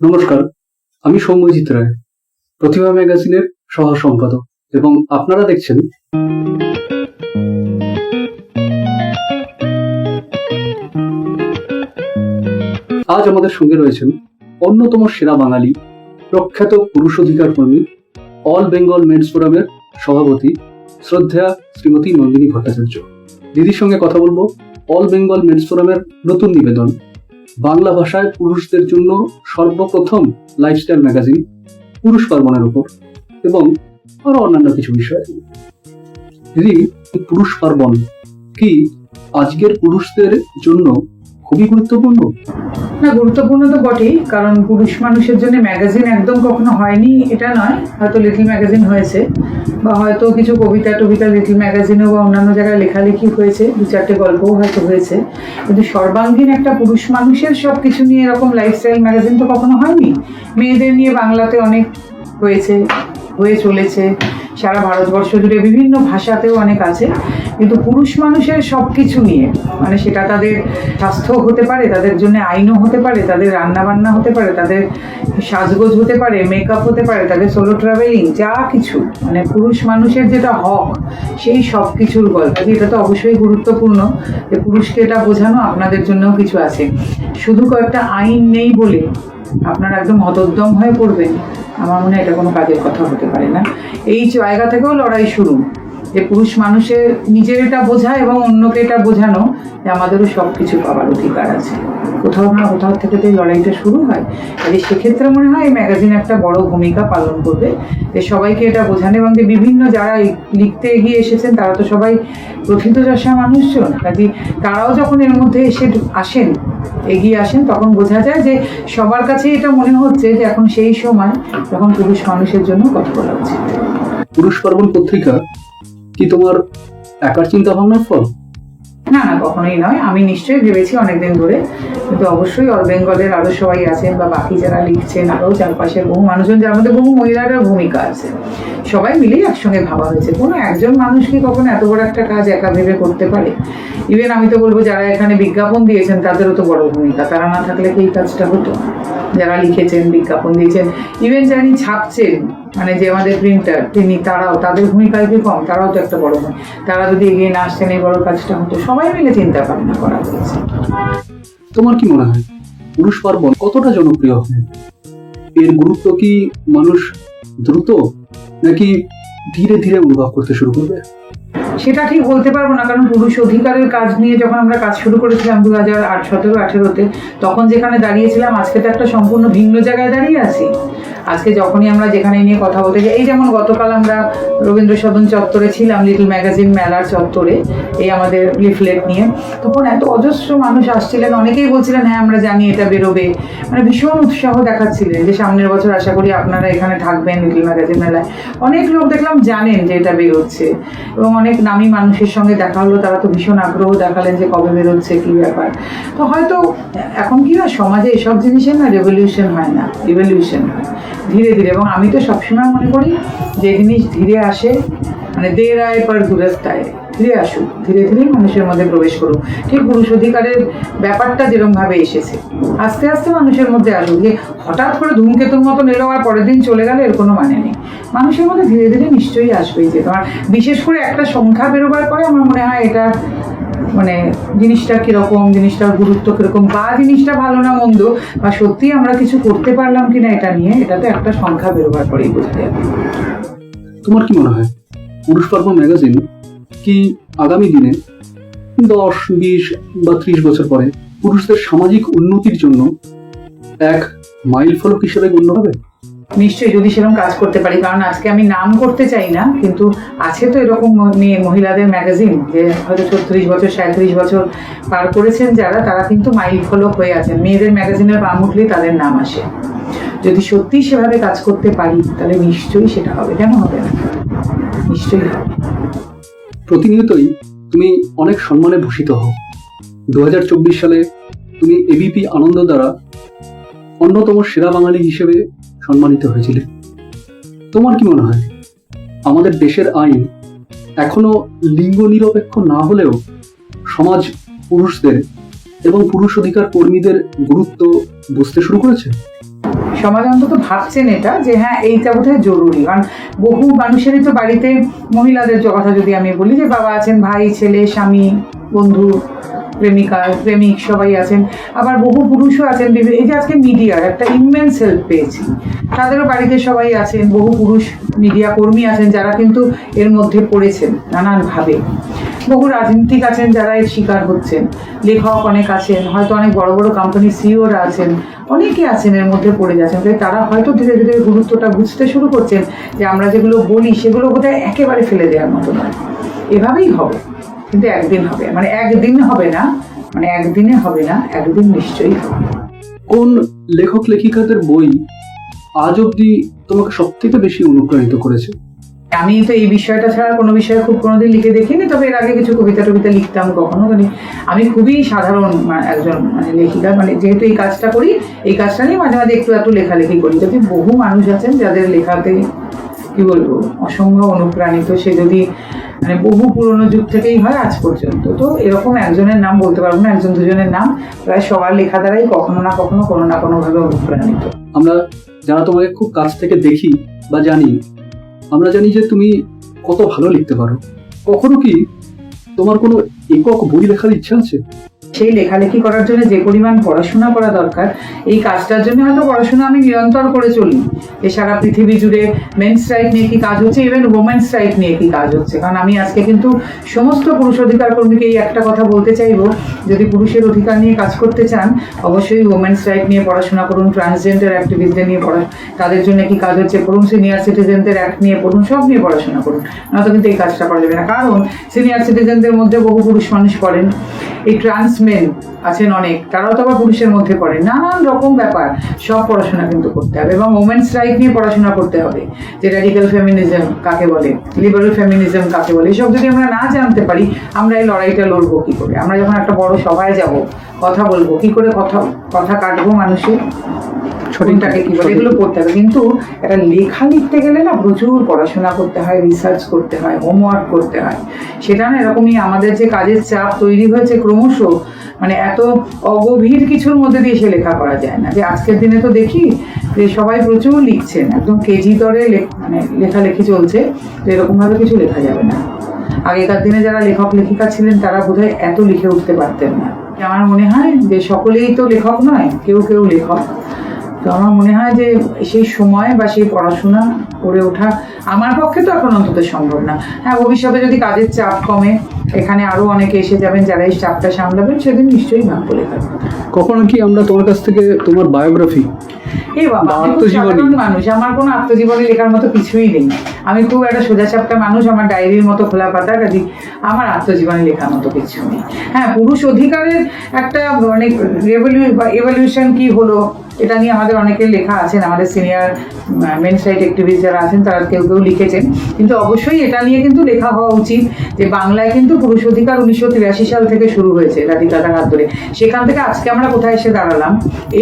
নমস্কার, আমি সৌম্যজিৎ রায়, প্রতিভা ম্যাগাজিনের সহ সম্পাদক এবং আপনারা দেখছেন আজ আমাদের সঙ্গে রয়েছেন অন্যতম সেরা বাঙালি, প্রখ্যাত পুরুষ অধিকার কর্মী, অল বেঙ্গল মেন্স ফোরামের সভাপতি শ্রদ্ধা শ্রীমতী নন্দিনী ভট্টাচার্য। দিদির সঙ্গে কথা বলব অল বেঙ্গল মেন্স ফোরামের নতুন নিবেদন। বাংলা ভাষায় পুরুষদের জন্য সর্বপ্রথম লাইফস্টাইল ম্যাগাজিন পুরুষ পার্বণের উপর, এবং আরও অন্যান্য কিছু বিষয়। দিদি পুরুষ পার্বণ কি আজকের পুরুষদের জন্য খুবই গুরুত্বপূর্ণ? না, গুরুত্বপূর্ণ তো বটেই, কারণ পুরুষ মানুষের জন্য ম্যাগাজিন একদম কখনো হয়নি, এটা নয়, হয়তো লিটল ম্যাগাজিন হয়েছে। বা হয়তো কিছু কবিতা টবিতা লিটল ম্যাগাজিনেও বা অন্যান্য জায়গায় লেখালেখি হয়েছে, দু চারটে গল্পও হয়তো হয়েছে। কিন্তু সর্বাঙ্গীন একটা পুরুষ মানুষের সব কিছু নিয়ে এরকম লাইফস্টাইল ম্যাগাজিন তো কখনো হয়নি? মেয়েদের নিয়ে বাংলাতে অনেক হয়েছে, হয়ে চলেছে। সারা ভারতবর্ষ জুড়ে বিভিন্ন ভাষাতেও অনেক আছে। কিন্তু পুরুষ মানুষের সব কিছু নিয়ে মানে সেটা তাদের স্বাস্থ্য হতে পারে, তাদের জন্য আইনও হতে পারে, তাদের রান্না বান্না হতে পারে, তাদের সাজগোজ হতে পারে মেকআপ হতে পারে, তাদের সোলো ট্রাভেলিং যা কিছু। মানে পুরুষ মানুষের যেটা হক, সেই সব কিছুর গল্প এটা তো অবশ্যই গুরুত্বপূর্ণ যে পুরুষকে এটা বোঝানো আপনাদের জন্যও কিছু আছে। শুধু কয়েকটা আইন নেই বলে আপনারা একদম হতোদ্যম হয়ে পড়বেন। আমার মনে হয় এটা কোনো কাজের কথা হতে পারে না। এই জায়গা থেকেও লড়াই শুরু। যে পুরুষ মানুষের নিজের এটা বোঝা এবং অন্যকে এটা বোঝানো, যে আমাদেরও সব কিছু পাওয়ার অধিকার আছে। কোথাও না কোথাও থেকে তো লড়াইটা শুরু হয়। কাজে সেক্ষেত্রে মনে হয় ম্যাগাজিন একটা বড় ভূমিকা পালন করবে। যে সবাইকে এটা বোঝানো এবং যে বিভিন্ন যারা লিখতে এগিয়ে এসেছেন, তারা তো সবাই প্রথিতযশা মানুষজন। কাজে তারাও যখন এর মধ্যে এসে আসেন, এগিয়ে আসেন, তখন বোঝা যায় যে সবার কাছেই এটা মনে হচ্ছে যে এখন সেই সময় যখন পুরুষ মানুষের জন্য কথা বলা উচিত। পুরুষ পার্বণ পত্রিকা কি তোমার একার চিন্তা ভাবনার ফল? না না, কখনোই নয়। আমি নিশ্চয়ই ভেবেছি অনেকদিন ধরে। কিন্তু অবশ্যই অল বেঙ্গলের আরও সবাই আছেন বা বাকি যারা লিখছেন আরও চারপাশের বহু মানুষজন, যার মধ্যে বহু মহিলারও ভূমিকা আছে। সবাই মিলেই একসঙ্গে ভাবা হয়েছে। কোনো একজন মানুষ কি কখনো এত বড় একটা কাজ একা ভেবে করতে পারে? ইভেন আমি তো বলব, যারা এখানে বিজ্ঞাপন দিয়েছেন, তাদেরও তো বড় ভূমিকা। তারা না থাকলে কি কাজটা হতো? যারা লিখেছেন, বিজ্ঞাপন দিয়েছেন ইভেন যারা ছাপছেন মানে যে আমাদের প্রিন্টার তিনি তারাও, তাদের ভূমিকা কি কম, তারাও তো একটা বড় হয় তারা যদি এগিয়ে না আসতেন, এই বড় কাজটা হতো। সবাই মিলে চিন্তা ভাবনা করা হয়েছে। তোমার কি মনে হয়? পুরুষ পার্বণ কতটা জনপ্রিয় হবে এর গুরুত্ব কি মানুষ দ্রুত নাকি ধীরে ধীরে অনুভব করতে শুরু করবে? সেটা ঠিক বলতে পারব না, কারণ পুরুষ অধিকারের কাজ নিয়ে যখন আমরা কাজ শুরু করেছিলাম দু হাজার আট, সতেরো, আঠেরোতে, তখন যেখানে দাঁড়িয়েছিলাম, আজকে তো একটা সম্পূর্ণ ভিন্ন জায়গায় দাঁড়িয়ে আছি। আজকে যখনই আমরা যেখানে নিয়ে কথা বলতে যাই, এই যেমন গতকাল আমরা রবীন্দ্র সদন চত্বরে ছিলাম লিটল ম্যাগাজিন মেলার চত্বরে, এই আমাদের লিফলেট নিয়ে, তখন এত অজস্র মানুষ আসছিলেন, অনেকেই বলছিলেন হ্যাঁ আমরা জানি এটা বেরোবে। মানে ভীষণ উৎসাহ দেখাচ্ছিলেন যে সামনের বছর আশা করি আপনারা এখানে থাকবেন লিটল ম্যাগাজিন মেলায়। অনেক লোক দেখলাম জানেন যে এটা বেরোচ্ছে এবং অনেক নামী মানুষের সঙ্গে দেখা হলো, তারা তো ভীষণ আগ্রহ দেখালেন যে কবে বেরোচ্ছে, কি ব্যাপার। তো হয়তো এখন কি না সমাজে এসব জিনিসের না রেভলিউশন হয় না রিভলিউশন হয়, ধীরে ধীরে। এবং আমি তো সবসময় মনে করি যে জিনিস ধীরে আসে মানে দের আয় পর দূরস্থায় ধীরে আসুক, ধীরে ধীরে মানুষের মধ্যে প্রবেশ করুক। ঠিক পুরুষ অধিকারের ব্যাপারটা যেরকম ভাবে এসেছে, আস্তে আস্তে মানুষের মধ্যে আসুক। যে হঠাৎ করে ধূমকেতুর মতন এলো আর পরের দিন চলে গেলে, এর কোনো মানে নেই। মানুষের মধ্যে ধীরে ধীরে নিশ্চয়ই আসবেই যে তোমার বিশেষ করে একটা সংখ্যা বেরোবার পরে আমার মনে হয় এটা মানে জিনিসটা কীরকম জিনিসটার গুরুত্ব কীরকম, বা জিনিসটা ভালো না মন্দ, বা সত্যি আমরা কিছু করতে পারলাম কিনা এটা নিয়ে এটা তো একটা সংখ্যা বেরোবার পরেই বুঝতে যাবে তোমার কি মনে হয়? পুরুষ পার্বণ ম্যাগাজিন কি আগামী দিনে দশ, বিশ বা ত্রিশ বছর পরে পুরুষদের সামাজিক উন্নতির জন্য এক মাইল ফলক হিসেবে গণ্য হবে? নিশ্চয়ই, যদি সেরকম কাজ করতে পারি। কারণ আজকে আমি নাম করতে চাই না, কিন্তু আছে তো এরকম মেয়ে মহিলাদের ম্যাগাজিন যে হয়তো ছত্রিশ বছর সাঁত্রিশ বছর পার করেছেন যারা, তারা কিন্তু মাইল ফলক হয়ে আছেন। মেয়েদের ম্যাগাজিনের পা উঠলেই তাদের নাম আসে। যদি সত্যিই সেভাবে কাজ করতে পারি, তাহলে নিশ্চয়ই সেটা হবে। কেন হবে না? নিশ্চয়ই হবে। প্রতিনিয়তই তুমি অনেক সম্মানে ভূষিত হও। দু হাজার চব্বিশ সালে তুমি এবিপি আনন্দ দ্বারা অন্যতম সেরা বাঙালি হিসেবে সম্মানিত হয়েছিলে। তোমার কি মনে হয়? আমাদের দেশের আইন এখনও লিঙ্গ নিরপেক্ষ না হলেও সমাজ পুরুষদের এবং পুরুষ অধিকার কর্মীদের গুরুত্ব বুঝতে শুরু করেছে? সমাজ অন্তত ভাবছেন এটা, যে হ্যাঁ এইটা বোধহয় জরুরি। কারণ বহু মানুষেরই তো বাড়িতে মহিলাদের কথা যদি আমি বলি, যে বাবা আছেন, ভাই, ছেলে, স্বামী, বন্ধু, প্রেমিকা, প্রেমিক, সবাই আছেন। আবার বহু পুরুষও আছেন। বিভিন্ন এই যে আজকে মিডিয়ার একটা ইনমেন্স হেল্প পেয়েছি। তাদেরও বাড়িতে সবাই আছেন, বহু পুরুষ মিডিয়া কর্মী আছেন, যারা কিন্তু এর মধ্যে পড়েছেন নানানভাবে। বহু রাজনীতিক আছেন যারা এর শিকার হচ্ছেন। লেখক অনেক আছেন, হয়তো অনেক বড় বড় কোম্পানির সিইওরা আছেন। অনেকে আছেন এর মধ্যে পড়ে যাচ্ছেন, তাই তারা হয়তো ধীরে ধীরে গুরুত্বটা বুঝতে শুরু করছেন যে আমরা যেগুলো বলি সেগুলো বোধহয় একেবারে ফেলে দেওয়ার মতো নয়। এভাবেই হবে, কিন্তু একদিন হবে মানে একদিন হবে না মানে একদিনে হবে না, একদিন নিশ্চয়ই হবে। কোন লেখক লেখিকাদের বই আজ অব্দি তোমাকে সব থেকে বেশি অনুপ্রাণিত করেছে? আমি তো এই বিষয়টা ছাড়া কোনো বিষয়ে খুব কোনোদিন লিখে দেখিনি, তবে এর আগে কিছু কবিতা টবিতা লিখতাম কখনো। মানে আমি খুবই সাধারণ একজন মানে লেখিকা মানে যেহেতু এই কাজটা করি, এই কাজটা নিয়ে মাঝে মাঝে একটু একটু লেখালেখি করি। যদি বহু মানুষ আছেন যাদের লেখাতে, কি বলব অসম্ভব অনুপ্রাণিত। সে যদি মানে বহু পুরনো যুগ থেকেই হয় আজ পর্যন্ত। তো এরকম একজনের নাম বলতে পারব না, একজন দুজনের নাম। প্রায় সবার লেখা দ্বারাই কখনো না কখনো, কোনো না কোনোভাবে অনুপ্রাণিত। আমরা যারা তোমাকে খুব কাছ থেকে দেখি বা জানি আমরা জানি যে তুমি কত ভালো লিখতে পারো। কখনো কি তোমার কোনো একক বই লেখার ইচ্ছা আছে? সেই লেখালেখি করার জন্য যে পরিমাণ পড়াশোনা করা দরকার, এই কাজটার জন্য হয়তো পড়াশোনা আমি নিরন্তর করে চলি যে সারা পৃথিবী জুড়ে মেন্স রাইট নিয়ে কি কাজ হচ্ছে? ইভেন ওমেন্স রাইট নিয়ে কি কাজ হচ্ছে? কারণ আমি আজকে কিন্তু সমস্ত পুরুষ অধিকার কর্মীকে এই একটা কথা বলতে চাইব, যদি পুরুষের অধিকার নিয়ে কাজ করতে চান, অবশ্যই ওমেন্স রাইট নিয়ে পড়াশোনা করুন ট্রান্সজেন্ডার অ্যাক্টিভিস্টদের নিয়ে পড়া, তাদের জন্য কি কাজ হচ্ছে? পড়ুন সিনিয়র সিটিজেনদের অ্যাক্ট নিয়ে পড়ুন, সব নিয়ে পড়াশোনা করুন। নয়তো কিন্তু এই কাজটা করা যাবে না। কারণ সিনিয়র সিটিজেনদের মধ্যে বহু পুরুষ মানুষ পড়েন এই ট্রান্স মেন আছেন অনেক তারাও তো আবার পুরুষের মধ্যে পড়ে। নানান রকম ব্যাপার সব পড়াশোনা কিন্তু করতে হবে এবং ওমেন্স রাইট নিয়ে পড়াশোনা করতে হবে যে র্যাডিক্যাল ফেমিনিজম কাকে বলে লিবারেল ফেমিনিজম কাকে বলে এসব যদি আমরা না জানতে পারি আমরা এই লড়াইটা লড়বো কি করে? আমরা যখন একটা বড় সভায় যাব কথা বলব কি করে কথা কথা কাটবো মানুষের? সঠিকটাকে কি বলে এগুলো করতে হবে। কিন্তু একটা লেখা লিখতে গেলে না প্রচুর পড়াশোনা করতে হয় রিসার্চ করতে হয় হোমওয়ার্ক করতে হয়। সেটা না এরকমই আমাদের যে কাজের চাপ তৈরি হয়েছে ক্রমশ মানে এত অগভীর কিছুর মধ্যে দিয়ে সে লেখা করা যায় না। যে আজকের দিনে তো দেখি যে সবাই প্রচুর লিখছেন, একদম কেজি দরে মানে লেখালেখি চলছে, তো এরকমভাবে কিছু লেখা যাবে না। আগেকার দিনে যারা লেখক লেখিকা ছিলেন, তারা বোধহয় এত লিখে উঠতে পারতেন না। আমার মনে হয় যে সকলেই তো লেখক নয়, কেউ কেউ লেখক। তো আমার মনে হয় যে সেই সময় বা সেই পড়াশোনা করে ওঠা আমার পক্ষে তো এখন অন্তত সম্ভব না। হ্যাঁ ভবিষ্যতে যদি কাজের চাপ কমে এখানে আরও অনেকে এসে যাবেন, যারা এই চাপটা সামলাবেন, সেদিন নিশ্চয়ই নাম বলে কখনো কি আমরা তোমার কাছ থেকে তোমার বায়োগ্রাফি বাবা আত্মজীবনী। মানুষ আমার কোনো আত্মজীবনী লেখার মতো কিছুই নেই। আমি খুব একটা সোজাচাপটা মানুষ আমার ডায়েরির মতো খোলা পাতা কাজে আমার আত্মজীবনী লেখার মতো কিছু নেই। হ্যাঁ পুরুষ অধিকারের একটা অনেক এভলিউশন কি হলো এটা নিয়ে আমাদের অনেকের লেখা আছেন আমাদের সিনিয়র মেন সাইড অ্যাক্টিভিস্ট যারা আছেন তারা কেউ কেউ লিখেছেন। কিন্তু অবশ্যই এটা নিয়ে কিন্তু লেখা হওয়া উচিত যে বাংলায় কিন্তু পুরুষ অধিকার উনিশশো তিরাশি সাল থেকে শুরু হয়েছে রাধিকাদার হাত ধরে। সেখান থেকে আজকে আমরা কোথায় এসে দাঁড়ালাম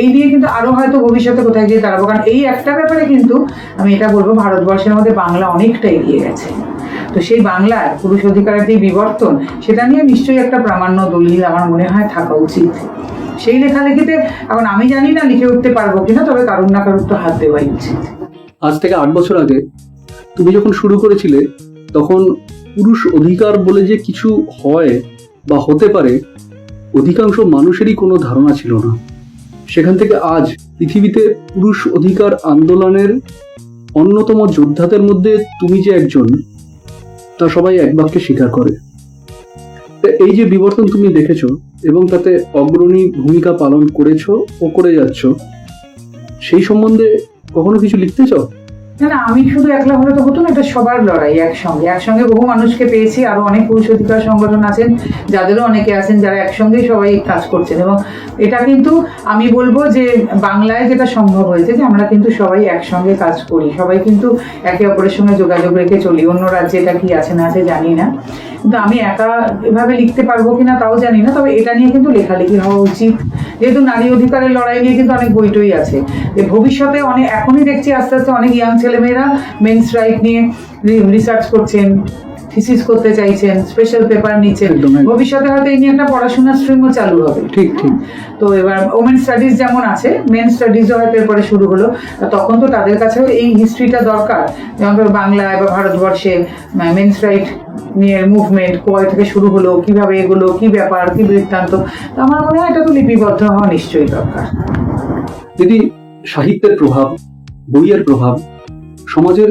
এই নিয়ে কিন্তু আরও হয়তো ভবিষ্যতে কোথায় গিয়ে দাঁড়াবো? কারণ এই একটা ব্যাপারে কিন্তু আমি এটা বলব, ভারতবর্ষের মধ্যে বাংলা অনেকটা এগিয়ে গেছে। তো সেই বাংলার পুরুষ অধিকারের যে বিবর্তন, সেটা নিয়ে নিশ্চয়ই একটা প্রামাণ্য দলিল আমার মনে হয় থাকা উচিত। সেই লেখালেখিতে এখন আমি জানি না লিখে উঠতে পারব কিনা, তবে কারুর না কারুর তো হাত দেওয়াই উচিত। আজ থেকে আট বছর আগে তুমি যখন শুরু করেছিলে, তখন পুরুষ অধিকার বলে যে কিছু হয় বা হতে পারে, অধিকাংশ মানুষেরই কোনো ধারণা ছিল না। সেখান থেকে আজ পৃথিবীতে পুরুষ অধিকার আন্দোলনের অন্যতম যোদ্ধাদের মধ্যে তুমি যে একজন, তা সবাই এক বাক্যে স্বীকার করে। এই যে বিবর্তন তুমি দেখেছ এবং তাতে অগ্রণী ভূমিকা পালন করেছ ও করে যাচ্ছ, সেই সম্বন্ধে কখনো কিছু লিখতে চাও? না আমি শুধু একলা হলে তো হতো না, এটা সবার লড়াই একসঙ্গে। একসঙ্গে বহু মানুষকে পেয়েছি, আরও অনেক পুরুষ অধিকার সংগঠন আছেন, যাদেরও অনেকে আছেন যারা একসঙ্গেই সবাই কাজ করছেন। এবং এটা কিন্তু আমি বলব যে বাংলায় যেটা সম্ভব হয়েছে যে আমরা কিন্তু সবাই একসঙ্গে কাজ করি, সবাই কিন্তু একে অপরের সঙ্গে যোগাযোগ রেখে চলি, অন্য রাজ্যে এটা কি আছে না আছে জানি না। কিন্তু আমি একা এভাবে লিখতে পারব কিনা তাও জানি না, তবে এটা নিয়ে কিন্তু লেখালেখি হওয়া উচিত। যেহেতু নারী অধিকারের লড়াই নিয়ে কিন্তু অনেক বইটই আছে। ভবিষ্যতে অনেক, এখনই দেখছি আস্তে আস্তে অনেক ইয়াং ছেলেমেয়েরা মেন্স রাইট নিয়ে রিসার্চ করছেন। থিসিস করতে চাইছেন স্পেশাল পেপার নিচ্ছেন। ভবিষ্যতে হয়তো এই নিয়ে একটা পড়াশোনার স্ট্রিমও চালু হবে। ঠিক ঠিক। তো এবার ওমেন স্টাডিজ যেমন আছে মেন স্টাডিজও হয়তো এরপরে শুরু হলো। তখন তো তাদের কাছেও এই হিস্ট্রিটা দরকার। যেমন ধরো বাংলায় বা ভারতবর্ষে মেন্স রাইট নিয়ে মুভমেন্ট কোয়াই থেকে শুরু হলো কীভাবে এগুলো কি ব্যাপার কি বৃত্তান্ত তো আমার মনে হয় এটা তো লিপিবদ্ধ হওয়া নিশ্চয়ই দরকার। দিদি সাহিত্যের প্রভাব বইয়ের প্রভাব সমাজের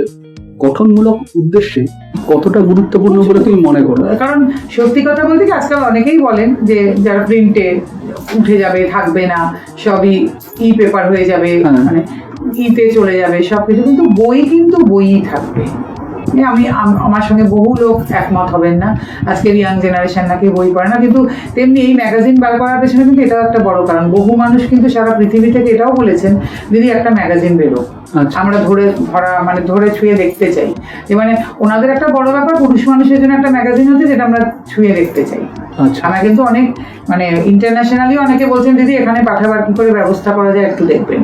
গঠনমূলক উদ্দেশ্যে কতটা গুরুত্বপূর্ণ বলে তুমি মনে করো? কারণ সত্যি কথা বলতে কি আজকাল অনেকেই বলেন যে যারা প্রিন্টে উঠে যাবে থাকবে না সবই ই পেপার হয়ে যাবে হ্যাঁ। মানে ইতে চলে যাবে সবকিছু। কিন্তু বই কিন্তু বইই থাকবে। আমি আমার সঙ্গে বহু লোক একমত হবেন না। আজকের ইয়াং জেনারেশন নাকি বই পড়ে না। কিন্তু তেমনি এই ম্যাগাজিন বার করার পেছনে কিন্তু এটাও একটা বড় কারণ। বহু মানুষ কিন্তু সারা পৃথিবী থেকে এটাও বলেছেন দিদি একটা ম্যাগাজিন বেরো। আচ্ছা আমরা ধরে ধরা মানে ধরে ছুঁয়ে দেখতে চাই। যে মানে ওনাদের একটা বড় ব্যাপার পুরুষ মানুষের জন্য একটা ম্যাগাজিন হচ্ছে যেটা আমরা ছুঁয়ে দেখতে চাই। আচ্ছা। আমরা কিন্তু অনেক মানে ইন্টারন্যাশনালি অনেকে বলছেন দিদি এখানে পাঠাবার কি করে ব্যবস্থা করা যায় একটু দেখবেন।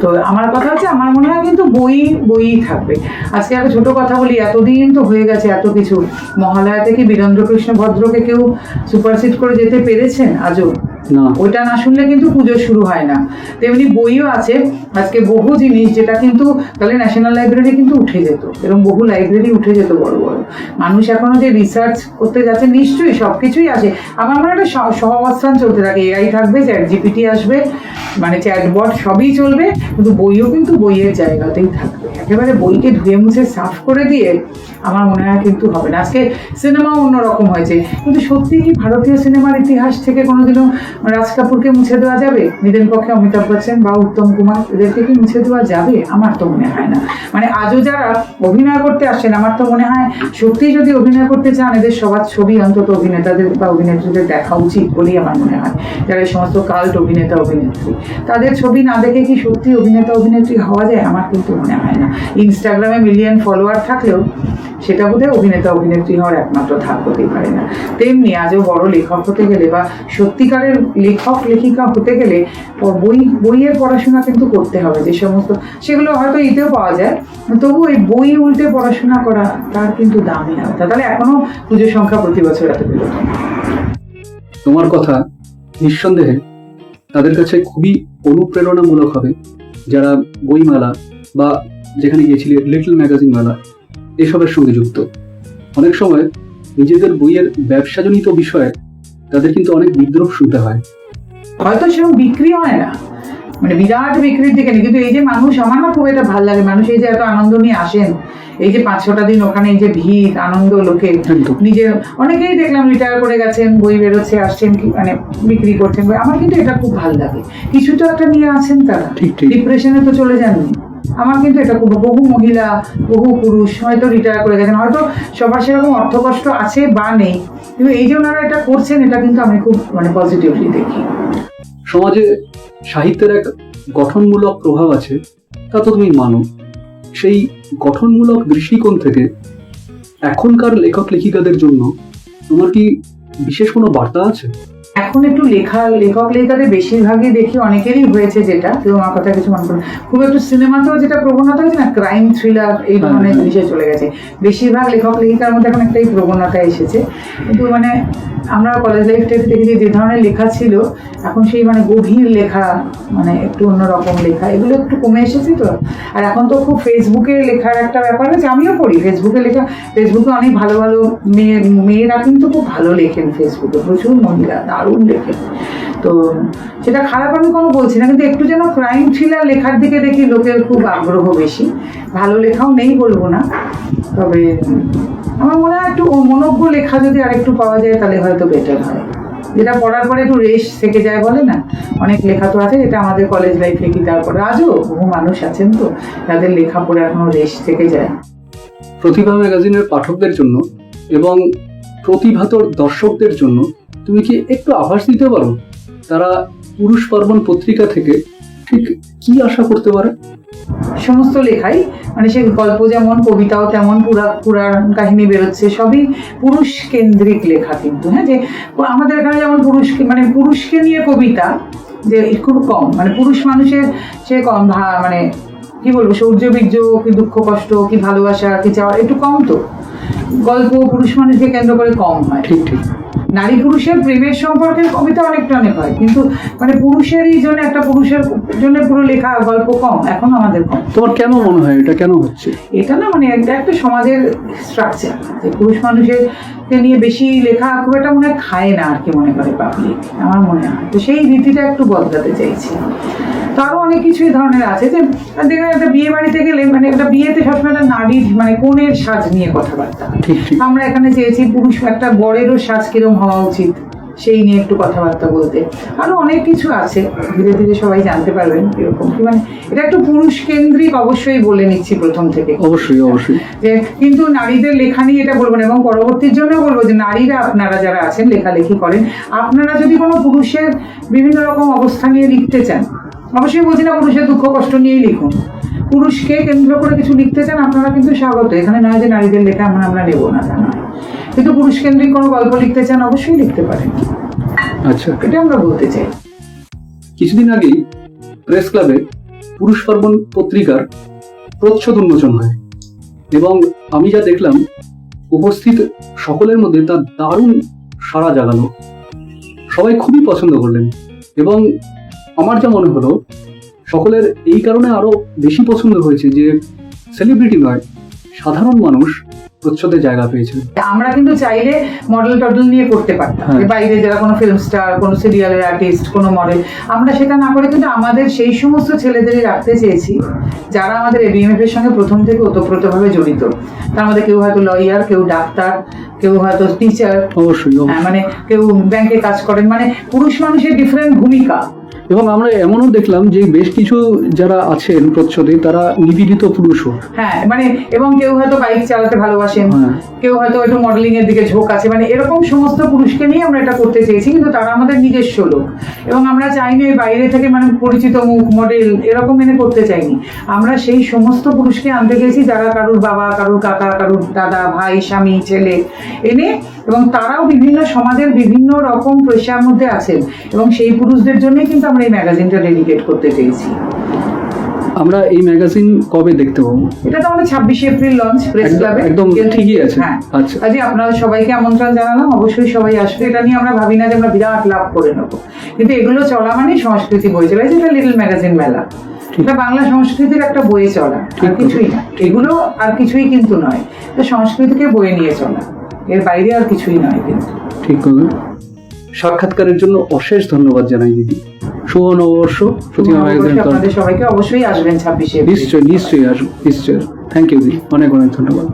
তো আমার কথা হচ্ছে আমার মনে হয় কিন্তু বই বইই থাকবে। আজকে একটা ছোট কথা বলি এতদিন তো হয়ে গেছে এত কিছু। মহালয়া থেকে বীরেন্দ্র কৃষ্ণ ভদ্রকে কেউ সুপারসিট করে যেতে পেরেছেন? আজও? না। ওইটা না শুনলে কিন্তু পুজো শুরু হয় না। তেমনি বইও আছে। আজকে বহু জিনিস যেটা কিন্তু তাহলে ন্যাশনাল লাইব্রেরি কিন্তু উঠে যেত। এরকম বহু লাইব্রেরি উঠে যেত বড় বড়। মানুষ এখনও যে রিসার্চ করতে যাচ্ছে, নিশ্চয়ই সব কিছুই আছে। আমার মনে একটা সহ- সহাবস্থান চলতে থাকে। এআই থাকবে চ্যাট জিপিটি আসবে মানে চ্যাটবট সবই চলবে, কিন্তু বইও কিন্তু বইয়ের জায়গাতেই থাকবে। একেবারে বইকে ধুয়ে মুছে সাফ করে দিয়ে আমার মনে হয় কিন্তু হবে না। আজকে সিনেমাও অন্যরকম হয়েছে। কিন্তু সত্যি কি ভারতীয় সিনেমার ইতিহাস থেকে কোনোদিনও রাজ কাপুরকে মুছে দেওয়া যাবে? নিজের পক্ষে অমিতাভ বচ্চন বা উত্তম কুমার এদেরকে কি মুছে দেওয়া যাবে? আমার তো মনে হয় না। মানে আজও যারা অভিনয় করতে আসছেন, আমার তো মনে হয় সত্যি যদি অভিনয় করতে চান, এদের সবার ছবি অন্তত অভিনেতাদের বা অভিনেত্রীদের দেখা উচিত বলেই আমার মনে হয়। যারা এই সমস্ত কাল্ট অভিনেতা, অভিনেত্রী, তাদের ছবি না দেখে কি সত্যি অভিনেতা, অভিনেত্রী হওয়া যায়? আমার কিন্তু মনে হয় না। ইনস্টাগ্রামে মিলিয়ন ফলোয়ার থাকলেও সেটা বোধহয় অভিনেতা, অভিনেত্রী হওয়ার একমাত্র ধাপ হতেই পারে না। তেমনি আজও বড় লেখক হতে গেলে বা সত্যিকারের লেখক, লেখিকা হতে গেলে বই, বইয়ের পড়াশোনা কিন্তু করতে হবে যে সমস্ত, সেগুলো হয়তো ইতেও পাওয়া যায়। তবু এই বই উল্টে পড়াশোনা করা, তার কিন্তু দামই আলাদা তাহলে এখনও পুজোর সংখ্যা প্রতি বছর এত বেরোতো না। তোমার কথা নিঃসন্দেহে তাদের কাছে খুবই অনুপ্রেরণামূলক হবে যারা বইমেলা বা যেখানে গিয়েছিলে লিটল ম্যাগাজিন মেলা, এসবের সঙ্গে যুক্ত। অনেক সময় নিজেদের বইয়ের ব্যবসাজনিত বিষয়ে তাদের কিন্তু অনেক বিদ্রোহ শুনতে হয়। হয়তো সেরকম বিক্রি হয় না। মানে বিরাট বিক্রির দিকে কিন্তু এই যে মানুষ আমার না খুব এটা ভালো লাগে। মানুষ এই যে এত আনন্দ নিয়ে আসেন এই যে পাঁচ ছটা দিন ওখানে এই যে ভিড় আনন্দ লোকে। নিজের অনেকেই দেখলাম রিটায়ার করে গেছেন বই বেরোচ্ছে আসছেন মানে বিক্রি করছেন। আমার কিন্তু এটা খুব ভালো লাগে। কিছু তো একটা নিয়ে আছেন তারা। ডিপ্রেশনে তো চলে যাননি। আমার কিন্তু এটা বহু মহিলা, বহু পুরুষ হয়তো রিটায়ার করে গেছেন। হয়তো সবার সেরকম অর্থকষ্ট আছে বা নেই। কিন্তু এই যে ওনারা এটা করছেন, এটা কিন্তু আমি খুব মানে পজিটিভলি দেখি। সমাজে সাহিত্যের এক গঠনমূলক প্রভাব আছে, তা তো তুমি মানো। সেই গঠনমূলক দৃষ্টিকোণ থেকে এখনকার লেখক লেখিকাদের জন্য তোমার কি বিশেষ কোনো বার্তা আছে? এখন একটু লেখা লেখক লেখিকাদের বেশিরভাগই দেখি অনেকেরই হয়েছে যেটা কেউ আমার কথা কিছু মনে করেন খুব একটু সিনেমাতেও যেটা প্রবণতা হয়েছে না ক্রাইম থ্রিলার এই ধরনের হ্যাঁ, হ্যাঁ। জিনিসে চলে গেছে। বেশিরভাগ লেখক লেখিকার মধ্যে এখন একটা এই প্রবণতা এসেছে। কিন্তু মানে আমরা কলেজ লাইফ থেকে দেখেছি যে ধরনের লেখা ছিল এখন সেই মানে গভীর লেখা মানে একটু অন্যরকম লেখা এগুলো একটু কমে এসেছে তো। আর এখন তো খুব ফেসবুকে লেখার একটা ব্যাপার আছে আমিও পড়ি ফেসবুকে লেখা। ফেসবুকে অনেক ভালো ভালো মেয়ে মেয়েরা কিন্তু খুব ভালো লেখেন ফেসবুকে প্রচুর মহিলা দারুণ লেখেন তো সেটা খারাপ আমি কোনো বলছি না, কিন্তু একটু যেন ক্রাইম থ্রিলার লেখার দিকে দেখি, লোকের খুব আগ্রহ বেশি। ভালো লেখাও নেই বলব না, তবে আমার মনে হয় একটু মনজ্ঞ লেখা যদি আরেকটু পাওয়া যায়, তাহলে হয়তো বেটার হয়। যেটা পড়ার পরে একটু রেশ থেকে যায় বলে না, অনেক লেখা তো আছে, যেটা আমাদের কলেজ লাইফে কি তারপরে, আজও বহু মানুষ আছেন তো যাদের লেখা পড়ে এখনও রেশ থেকে যায়। প্রতিভা ম্যাগাজিনের পাঠকদের জন্য এবং প্রতিভাতর দর্শকদের জন্য তুমি কি একটু আভাস দিতে পারো? তারা পুরুষ পার্বণ পত্রিকা থেকে ঠিক কি আশা করতে পারে? সমস্ত লেখাই মানে সে গল্প যেমন কবিতাও তেমন পুরা পুরাণ কাহিনী বেরোচ্ছে সবই পুরুষ কেন্দ্রিক লেখা কিন্তু হ্যাঁ? যে আমাদের এখানে যেমন পুরুষকে মানে পুরুষকে নিয়ে কবিতা যে খুব কম মানে পুরুষ মানুষের সে কম ভা- মানে কি বলব সৌর্য বীর্য কি দুঃখ কষ্ট কি ভালোবাসা কি চাওয়া একটু কম তো। গল্প পুরুষ মানুষকে কেন্দ্র করে কম হয়। ঠিক ঠিক। নারী পুরুষের প্রেমের সম্পর্কের কবিতা অনেকটা অনেক হয় কিন্তু মানে পুরুষেরই জন্য একটা পুরুষের জন্য পুরো লেখা গল্প কম এখন আমাদের কম। তোমার কেন মনে হয় এটা কেন হচ্ছে? এটা না মানে একটা একটা সমাজের স্ট্রাকচার যে পুরুষ মানুষের নিয়ে বেশি লেখা খুব একটা মনে হয় খায় না আর কি মনে করে পাবলিক আমার মনে হয়। তো সেই রীতিটা একটু বদলাতে চাইছি। তো আরও অনেক কিছুই ধরনের আছে যে দেখবেন একটা বিয়ে বাড়িতে গেলে মানে একটা বিয়েতে সবসময় একটা নারীর মানে কোনের সাজ নিয়ে কথাবার্তা। আমরা এখানে চেয়েছি পুরুষ একটা বরেরও সাজ কিরম হওয়া উচিত। সেই নিয়ে একটু কথাবার্তা বলতে। আরও অনেক কিছু আছে ধীরে ধীরে সবাই জানতে পারবেন এরকম কি। মানে এটা একটু পুরুষ কেন্দ্রিক অবশ্যই বলে নিচ্ছি প্রথম থেকে। অবশ্যই অবশ্যই। যে কিন্তু নারীদের লেখা নিয়ে এটা বলব না এবং পরবর্তীর জন্য বলব যে নারীরা আপনারা যারা আছেন লেখালেখি করেন আপনারা যদি কোনো পুরুষের বিভিন্ন রকম অবস্থা নিয়ে লিখতে চান অবশ্যই বলছি না পুরুষের দুঃখ কষ্ট নিয়েই লিখুন। পুরুষকে কেন্দ্র করে কিছু লিখতে চান আপনারা কিন্তু স্বাগত। এখানে নয় যে নারীদের লেখা আমরা আমরা নেব না তা নয়। কিন্তু পুরুষ কেন্দ্রিক কোনো গল্প লিখতে চান অবশ্যই লিখতে পারেন। আচ্ছা। এটা আমরা বলতে চাই। কিছুদিন আগেই প্রেস ক্লাবে পুরুষ পার্বণ পত্রিকার প্রচ্ছদ উন্মোচন হয় এবং আমি যা দেখলাম উপস্থিত সকলের মধ্যে তা দারুণ সাড়া জাগালো। সবাই খুবই পছন্দ করলেন এবং আমার যা মনে হলো সকলের এই কারণে আরও বেশি পছন্দ হয়েছে যে সেলিব্রিটি নয় সাধারণ মানুষ প্রচ্ছদে জায়গা পেয়েছেন আমরা কিন্তু চাইলে মডেল টডেল নিয়ে করতে পারতাম হ্যাঁ। বাইরে যারা কোনো ফিল্ম স্টার কোনো সিরিয়ালের আর্টিস্ট কোনো মডেল আমরা সেটা না করে কিন্তু আমাদের সেই সমস্ত ছেলেদেরই রাখতে চেয়েছি যারা আমাদের এবিএমএফ এর সঙ্গে প্রথম থেকে ওতপ্রোতভাবে জড়িত তার মধ্যে কেউ হয়তো লয়ার কেউ ডাক্তার কেউ হয়তো টিচার অবশ্যই অবশ্যই। মানে কেউ ব্যাংকে কাজ করেন মানে পুরুষ মানুষের ডিফারেন্ট ভূমিকা এবং আমরা এমনও দেখলাম যে বেশ কিছু যারা আছেন প্রচ্ছদে তারা নিপীড়িত পুরুষও হ্যাঁ মানে এবং কেউ হয়তো বাইক চালাতে ভালোবাসেন হ্যাঁ। কেউ হয়তো একটু মডেলিং এর দিকে ঝোঁক আছে মানে এরকম সমস্ত পুরুষকে নিয়ে আমরা এটা করতে চেয়েছি কিন্তু তারা আমাদের নিজস্ব লোক। এবং আমরা চাইনি বাইরে থেকে মানে পরিচিত মুখ মডেল এরকম এনে করতে চাইনি। আমরা সেই সমস্ত পুরুষকে আনতে গেছি যারা কারুর বাবা কারুর কাকা কারুর দাদা ভাই স্বামী ছেলে এনে এবং তারাও বিভিন্ন সমাজের বিভিন্ন রকম পেশার মধ্যে আছেন। এবং সেই পুরুষদের জন্যই কিন্তু আমরা এই ম্যাগাজিনটা ডেডিকেট করতে চেয়েছি। আমরা এই ম্যাগাজিন কবে দেখতে পাবো? এটা তো আমাদের ছাব্বিশে এপ্রিল লঞ্চ প্রেস ক্লাবে একদম ঠিকই আছে। হ্যাঁ। আচ্ছা। কাজে আপনাদের সবাইকে আমন্ত্রণ জানালাম অবশ্যই সবাই আসবে। এটা নিয়ে আমরা ভাবি না যে আমরা বিরাট লাভ করে নেব। কিন্তু এগুলো চলা মানে সংস্কৃতি বই চলা। যেটা লিটল ম্যাগাজিন মেলা। এটা বাংলা সংস্কৃতির একটা বইয়ে চলা। আর কিছুই না। এগুলো আর কিছুই কিন্তু নয়। সংস্কৃতিকে বয়ে নিয়ে চলা। এর বাইরে আর কিছুই নয় কিন্তু। ঠিক কথা। সাক্ষাৎকারের জন্য অশেষ ধন্যবাদ জানাই দিদি। শুভ নববর্ষ প্রতিমা ম্যাগাজিন আপনাদের সবাইকে অবশ্যই আসবেন ছাব্বিশে নিশ্চয়ই নিশ্চয়ই আসব নিশ্চয়ই থ্যাংক ইউ দিদি অনেক অনেক ধন্যবাদ।